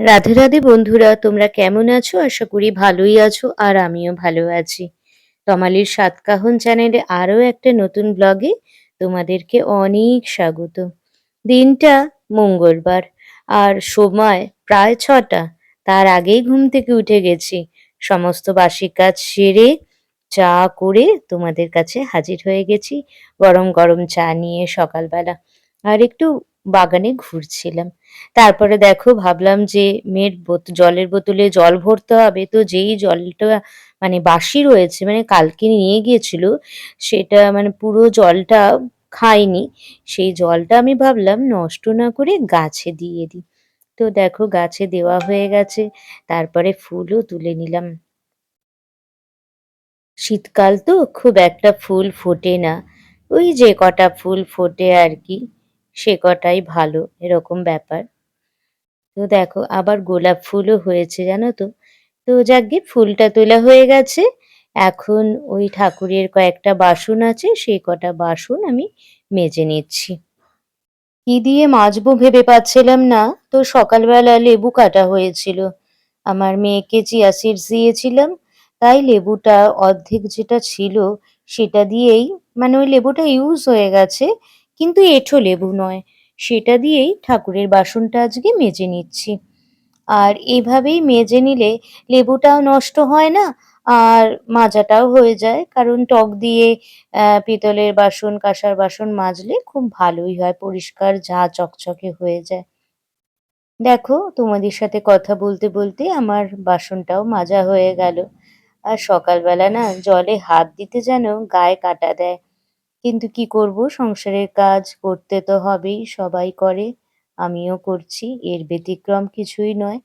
রাধে রাধে বন্ধুরা, তোমরা কেমন আছো? আশা করি ভালোই আছো আর আমিও ভালো আছি। তমালির সাতকাহন চ্যানেলে আরও একটা নতুন ব্লগে তোমাদেরকে অনেক স্বাগত। দিনটা মঙ্গলবার আর সময় প্রায় ছটা, তার আগেই ঘুম থেকে উঠে গেছি। সমস্ত বাসি কাজ সেরে চা করে তোমাদের কাছে হাজির হয়ে গেছি, গরম গরম চা নিয়ে সকালবেলা। আর একটু বাগানে ঘুরছিলাম। তারপরে দেখো ভাবলাম যে মেয়ের জলের বোতলে জল ভরতে হবে। তো যেই জলটা মানে বাসি রয়েছে মানে কালকে নিয়ে গিয়েছিল, সেটা মানে পুরো জলটা খাইনি। সেই জলটা আমি ভাবলাম নষ্ট না করে গাছে দিয়ে দিই। তো দেখো গাছে দেওয়া হয়ে গেছে, তারপরে ফুলও তুলে নিলাম। শীতকাল তো খুব একটা ফুল ফোটে না। ওই যে কটা ফুল ফোটে আর কি। সে কটাই ভালো, এরকম ব্যাপার। তো দেখো, আবার গোলাপ ফুলও হয়েছে, জানো তো? তো যাকগে, ফুলটা তোলা হয়ে গেছে। এখন ওই ঠাকুরের কয়েকটা বাসন আছে, সেই কটা বাসন আমি মেজে নিচ্ছি। কি দিয়ে মাজবো ভেবে পাচ্ছিলাম না। তো সকালবেলা লেবু কাটা হয়েছিল। আমার মেয়েকে চিয়া সিডস দিয়েছিলাম। তাই লেবুটা অর্ধেক যেটা ছিল, সেটা দিয়েই মানে ওই লেবুটা ইউজ হয়ে গেছে। কিন্তু এঁঠো লেবু নয়। সেটা দিয়েই ঠাকুরের বাসনটা আজকে মেজে নিচ্ছি। আর এভাবেই মেজে নিলে লেবুটাও নষ্ট হয় না, আর মাজাটাও হয়ে যায়। কারণ টক দিয়ে পিতলের বাসন, কাঁসার বাসন মাজলে খুব ভালোই হয়, পরিষ্কার, ঝা, চকচকে হয়ে যায়। দেখো, তোমাদের সাথে কথা বলতে বলতে আমার বাসনটাও মাজা হয়ে গেল। আর সকালবেলা না জলে হাত দিতে যেন গায়ে কাটা দেয়। কিন্তু কি করব? সংসারের কাজ করতে তো হবেই, সবাই করে, আমিও করছি, এর ব্যতিক্রম কিছুই নয়।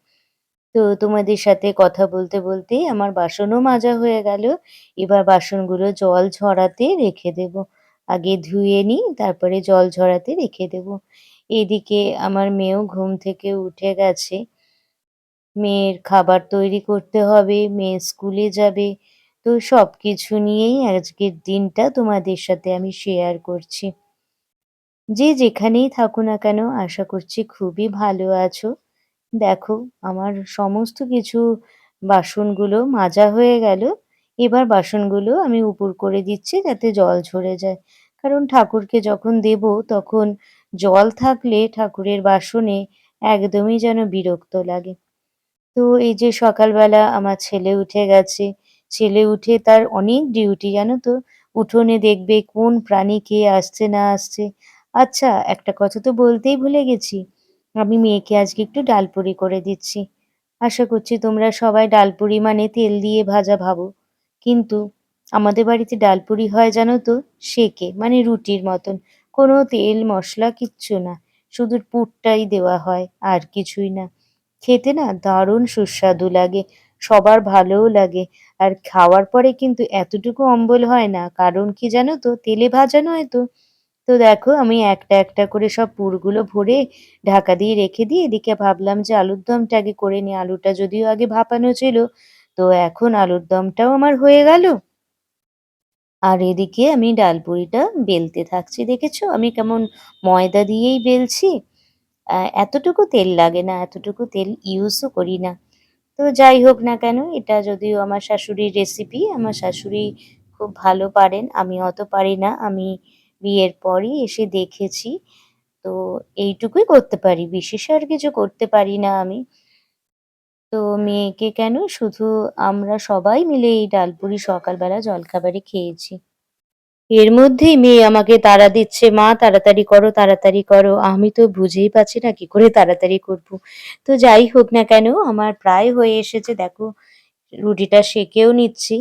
তো তোমাদের সাথে কথা বলতে বলতেই আমার বাসনও মাজা হয়ে গেল, এবার বাসনগুলো জল ঝরাতে রেখে দেব। আগে ধুয়ে নিই, তারপরে জল ঝরাতে রেখে দেব। এদিকে আমার মেয়েও ঘুম থেকে উঠে গেছে। মেয়ের খাবার তৈরি করতে হবে, মেয়ে স্কুলে যাবে তো সব কিছু নিয়েই আজকের দিনটা তোমাদের সাথে আমি শেয়ার করছি। যে যেখানেই থাকো না কেন, আশা করছি খুবই ভালো আছো। দেখো, আমার সমস্ত কিছু বাসনগুলো মাজা হয়ে গেল। এবার বাসনগুলো আমি উপর করে দিচ্ছি যাতে জল ঝরে যায়। কারণ ঠাকুরকে যখন দেব, তখন জল থাকলে ঠাকুরের বাসনে একদমই যেন বিরক্ত লাগে। তো এই যে সকালবেলা আমার ছেলে উঠে গেছে ছেলে উঠে তার অনেক ডিউটি জানো তো? উঠোনে দেখবে কোন প্রাণী কে আসছে না আসছে। আচ্ছা একটা কথা তো বলতেই ভুলে গেছি। আমি মেয়েকে আজকে একটু ডালপুরি করে দিচ্ছি। আশা করছি তোমরা সবাই ডালপুরি মানে তেল দিয়ে ভাজা ভাবো। কিন্তু আমাদের বাড়িতে ডালপুরি হয় জানো তো? সেকে মানে রুটির মতন। কোনো তেল, মশলা কিচ্ছু না। শুধু পুরটাই দেওয়া হয়, আর কিছুই না। খেতে না দারুণ সুস্বাদু লাগে। সবার ভালোও লাগে। আর খাওয়ার পরে কিন্তু এতটুকু অম্বল হয় না, কারণ কি জানো তো? তেলে ভাজা নয় তো। তো দেখো, আমি একটা একটা করে সব পুরগুলো ভরে ঢাকা দিয়ে রেখে দিয়ে এদিকে ভাবলাম যে আলুর দমটা আগে করে নিই। আলুটা যদিও আগে ভাপানো ছিল, তো এখন আলুর দমটাও আমার হয়ে গেল। আর এদিকে আমি ডালপুরিটা বেলতে থাকছি, দেখেছ? আমি কেমন ময়দা দিয়েই বেলছি। এতটুকু তেল লাগে না, এতটুকু তেল ইউজও করি না। তো যাই হোক না কেন, এটা যদিও আমার শাশুড়ির রেসিপি আমার শাশুড়ি খুব ভালো পারেন, আমি অত পারি না, আমি বিয়ের পরই এসে দেখেছি। তো এইটুকুই করতে পারি, বিশেষ আর কিছু করতে পারি না আমি। তো মেয়েকে কেন, শুধু আমরা সবাই মিলে এই ডালপুরি সকালবেলা জলখাবারে খেয়েছি। এর মধ্যেই মেয়ে আমাকে তাড়া দিচ্ছে, মা, তাড়াতাড়ি করো তাড়াতাড়ি করো। আমি তো বুঝেই পাচ্ছি না কি করে তাড়াতাড়ি করব। তো যাই হোক না কেন, আমার প্রায় হয়ে এসেছে, দেখো, রুটিটা সেকেও নিচ্ছি।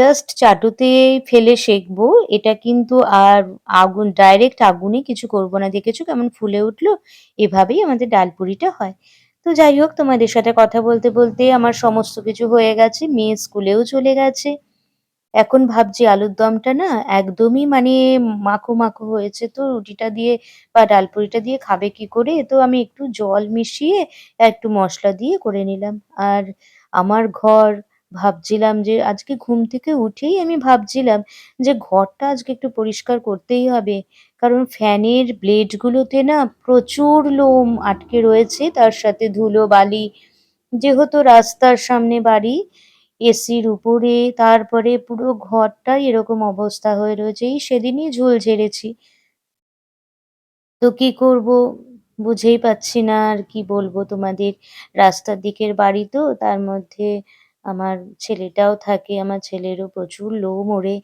জাস্ট চাটুতে ফেলে সেকবো, এটা কিন্তু আর আগুন ডাইরেক্ট আগুনে কিছু করব না। দেখেছ কেমন ফুলে উঠল? এভাবেই আমাদের ডালপুরিটা হয়। তো যাই হোক, তোমাদের সাথে কথা বলতে বলতে আমার সমস্ত কিছু হয়ে গেছে, মেয়ে স্কুলেও চলে গেছে। এখন ভাবছি আলুর দমটা না একদমই মানে মাখো মাখো হয়েছে তো, রুটিটা দিয়ে বা ডালপুরিটা দিয়ে খাবে কি করে? তো আমি একটু জল মিশিয়ে একটু মশলা দিয়ে করে নিলাম। আর আমার ঘর, ভাবছিলাম যে আজকে ঘুম থেকে উঠেই আমি ভাবছিলাম যে ঘরটা আজকে একটু পরিষ্কার করতেই হবে। কারণ ফ্যানের ব্লেডগুলোতে না প্রচুর লোম আটকে রয়েছে, তার সাথে ধুলো বালি। যেহেতু রাস্তার সামনে বাড়ি এসির উপরে, তারপরে পুরো ঘরটাই এরকম অবস্থা হয়ে রয়েছে। এই সেদিনই ঝুল ঝেড়েছি। তো কি করব বুঝেই পাচ্ছি না আর কি বলব তোমাদের। রাস্তার দিকের বাড়ি তো, তার মধ্যে আমার ছেলেটাও থাকে, আমার ছেলেরও প্রচুর লোম ওড়ে।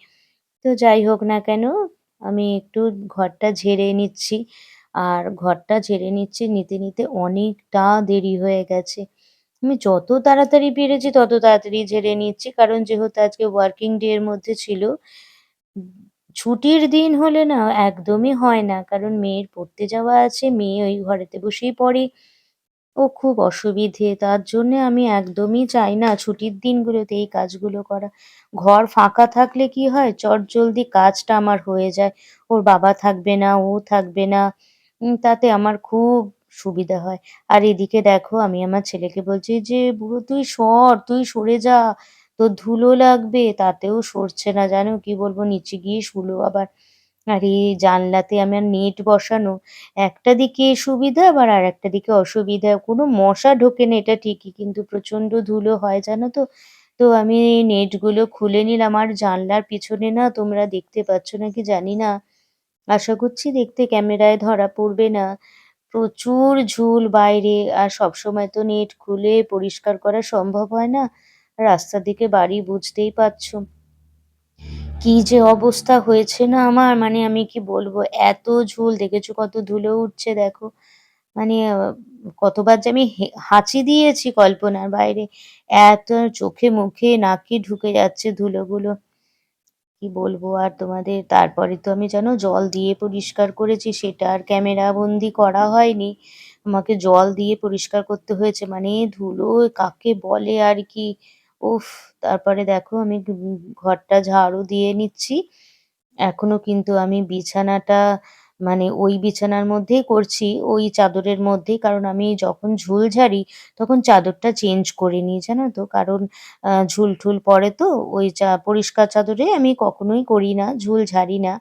তো যাই হোক না কেন, আমি একটু ঘরটা ঝেড়ে নিচ্ছি। আর ঘরটা ঝেড়ে নিচ্ছি নিতে নিতে অনেকটা দেরি হয়ে গেছে। আমি যত তাড়াতাড়ি পেরেছি, তত তাড়াতাড়ি ঝেড়ে নিচ্ছি। কারণ যেহেতু আজকে ওয়ার্কিং ডে এর মধ্যে ছিল, ছুটির দিন হলে না একদমই হয় না। কারণ মেয়ের পড়তে যাওয়া আছে, মেয়ে ওই ঘরেতে বসেই পড়ে। ও খুব অসুবিধে, তার জন্যে আমি একদমই চাই না ছুটির দিনগুলোতে এই কাজগুলো করা। ঘর ফাঁকা থাকলে কি হয়? চট জলদি কাজটা আমার হয়ে যায়। ওর বাবা থাকবে না, ও থাকবে না। তাতে আমার খুব সুবিধা হয়। আর এদিকে দেখো, আমি আমার ছেলেকে বলছি যে, বুড়ো, তুই সর, তুই সরে যা। তোর ধুলো লাগবে, তাতেও সরছে না, জানো? কি বলব, নিচে গিয়ে শুলো আবার। আর এই জানলাতে আমার নেট বসানো। একটা দিকে সুবিধা আবার আর একটা দিকে অসুবিধা। কোনো মশা ঢোকে না, এটা ঠিকই, কিন্তু প্রচণ্ড ধুলো হয়, জানো তো? তো আমি নেটগুলো খুলে নিলাম। আর জানলার পিছনে না, তোমরা দেখতে পাচ্ছ নাকি জানি না। আশা করছি দেখতে ক্যামেরায় ধরা পড়বে না। প্রচুর ঝুল বাইরে আর সবসময় তো নেট খুলে পরিষ্কার করা সম্ভব হয় না? রাস্তার দিকে বাড়ি বুঝতেই পারছ। কি যে অবস্থা হয়েছে না আমার? মানে আমি কি বলব? এত ঝুল, দেখেছ কত ধুলো উঠছে, দেখো। মানে কতবার যে আমি হাঁচি দিয়েছি কল্পনার বাইরে। এত চোখে মুখে নাকে ঢুকে যাচ্ছে ধুলোগুলো। কি বলব আর তোমাদের? তারপরে তো আমি জানো জল দিয়ে পরিষ্কার করেছি, সেটা আর ক্যামেরা বন্দি করা হয়নি। আমাকে জল দিয়ে পরিষ্কার করতে হয়েছে মানে ধুলো কাকে বলে আর কি? উফ, তারপরে দেখো আমি ঘরটা ঝাড়ু দিয়ে নিচ্ছি। এখনও কিন্তু আমি বিছানাটা মানে ওই বিছানার মধ্যেই করছি, ওই চাদরের মধ্যেই। কারণ আমি যখন ঝুল ঝাড়ি, তখন চাদরটা চেঞ্জ করে নিই, জানো তো? কারণ ঝুল ঠুল পড়ে তো, ওই চা, পরিষ্কার চাদরে আমি কখনোই করি না, ঝুল ঝাড়ি না।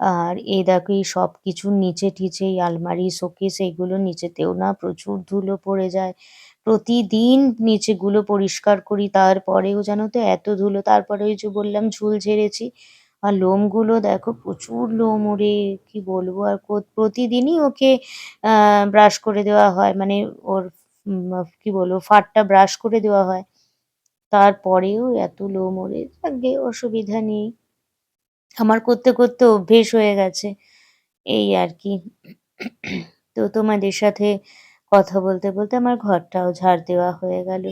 আর এই দেখো, এই সব কিছুর নিচে টিচে, এই আলমারি, শোকেস এইগুলোর নিচেতেও না প্রচুর ধুলো পড়ে যায়। প্রতিদিন নিচেগুলো পরিষ্কার করি, তারপরেও জানো তো এত ধুলো, তারপরে ওই যে বললাম ঝুল ঝেড়েছি। আর লোমগুলো দেখো প্রচুর লোম ওড়ে কি বলব? আর প্রতিদিনই ওকে ব্রাশ করে দেওয়া হয়। মানে ওর কি বলব ফারটা ব্রাশ করে দেওয়া হয়। তারপরেও এত লোম ওরে যাকগে অসুবিধা নেই। আমার করতে করতে অভ্যেস হয়ে গেছে। এই আর কি। তো তোমাদের সাথে কথা বলতে বলতে আমার ঘরটাও ঝাড় দেওয়া হয়ে গেল।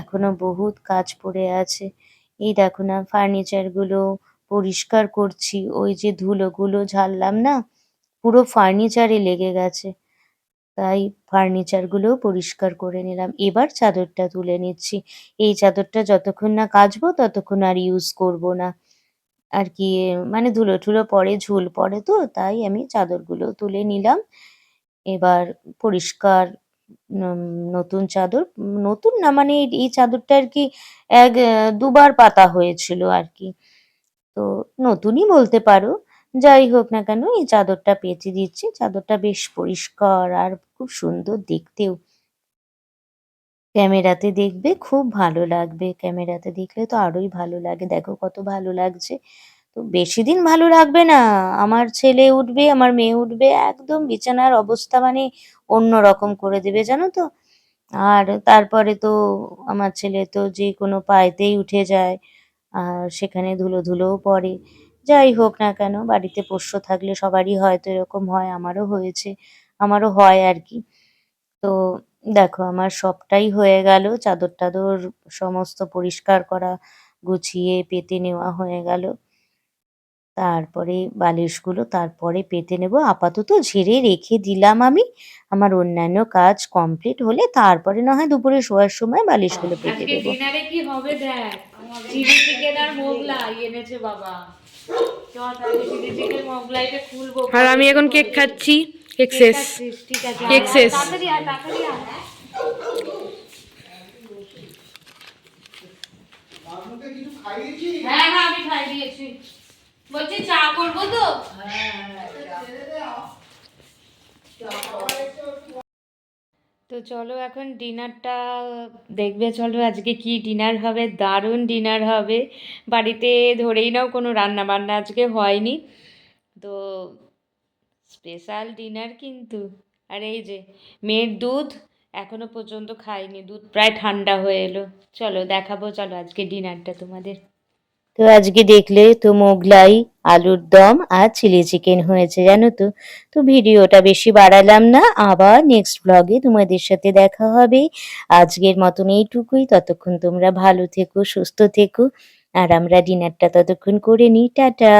এখনও বহুত কাজ পড়ে আছে। এই দেখো না ফার্নিচারগুলো পরিষ্কার করছি। ওই যে ধুলোগুলো ঝাড়লাম না, পুরো ফার্নিচারে লেগে গেছে। তাই ফার্নিচার গুলোও পরিষ্কার করে নিলাম। এবার চাদরটা তুলে নিচ্ছি। এই চাদরটা যতক্ষণ না কাচবো, ততক্ষণ আর ইউজ করব না। আর কি মানে ধুলো ঠুলো পড়ে ঝুল পড়ে তো, তাই আমি চাদরগুলো তুলে নিলাম। এবার পরিষ্কার নতুন চাদর, নতুন না মানে এই চাদরটা আর কি এক, দুবার পাতা হয়েছিল আর কি। তো নতুনই বলতে পারো। যাই হোক না কেন, এই চাদরটা পেঁচে দিচ্ছি চাদরটা বেশ পরিষ্কার আর খুব সুন্দর দেখতেও। ক্যামেরাতে দেখবে, খুব ভালো লাগবে। ক্যামেরাতে দেখলে তো আরোই ভালো লাগে। দেখো কত ভালো লাগছে। তো বেশি দিন ভালো লাগবে না। আমার ছেলে উঠবে, আমার মেয়ে উঠবে, একদম বিছানার অবস্থা মানে অন্য রকম করে দেবে, জানো তো। আর তারপরে তো আমার ছেলে তো যে কোনো পায়েতেই উঠে যায়। আর সেখানে ধুলো ধুলোও পড়ে। যাই হোক না কেন বাড়িতে পোষ্য থাকলে সবারই হয়তো এরকম হয় আমারও হয়েছে আমারও হয় আর কি। তো দেখো আমার সবটাই হয়ে গেল চাদর টাদর সমস্ত পরিষ্কার করা গুছিয়ে পেতে নেওয়া হয়ে গেল। তারপরে বালিশগুলো তারপরে পেতে নেব। আপাতত ঝেড়ে রেখে দিলাম আমি আমার অন্যান্য কাজ কমপ্লিট হলে তারপরে না হয় দুপুরে শোয়ার সময় বালিশগুলো পেতে দেবো ডিনারে কি হবে দেখ? চিলি চিকেন আর মোগলাই এনেছে বাবা। আর আমি এখন কেক খাচ্ছি। কেক শেষ। ঠিক আছে কেক শেষ। হ্যাঁ হ্যাঁ আমি খাই দিয়েছি। বলছি চা করব তো? তো চলো এখন ডিনারটা, দেখবে চলো আজকে কি ডিনার হবে, দারুণ ডিনার হবে। বাড়িতে ধরেই নাও কোনো রান্না বান্না আজকে হয়নি। তো স্পেশাল ডিনার কিন্তু। আর এই যে মেয়ের দুধ এখনও পর্যন্ত খাইনি, দুধ প্রায় ঠান্ডা হয়ে এলো। চলো দেখাবো, চলো আজকে ডিনারটা তোমাদের। তো আজকে দেখলে তো মোগলাই আলুর দম আর চিলি চিকেন হয়েছে, জানো তো। তো ভিডিওটা বেশি বাড়ালাম না, আবার নেক্সট ব্লগে তোমাদের সাথে দেখা হবে। আজকের মতন এইটুকুই, ততক্ষণ তোমরা ভালো থেকো, সুস্থ থেকো, আর আমরা ডিনারটা ততক্ষণ করে নিই, টাটা।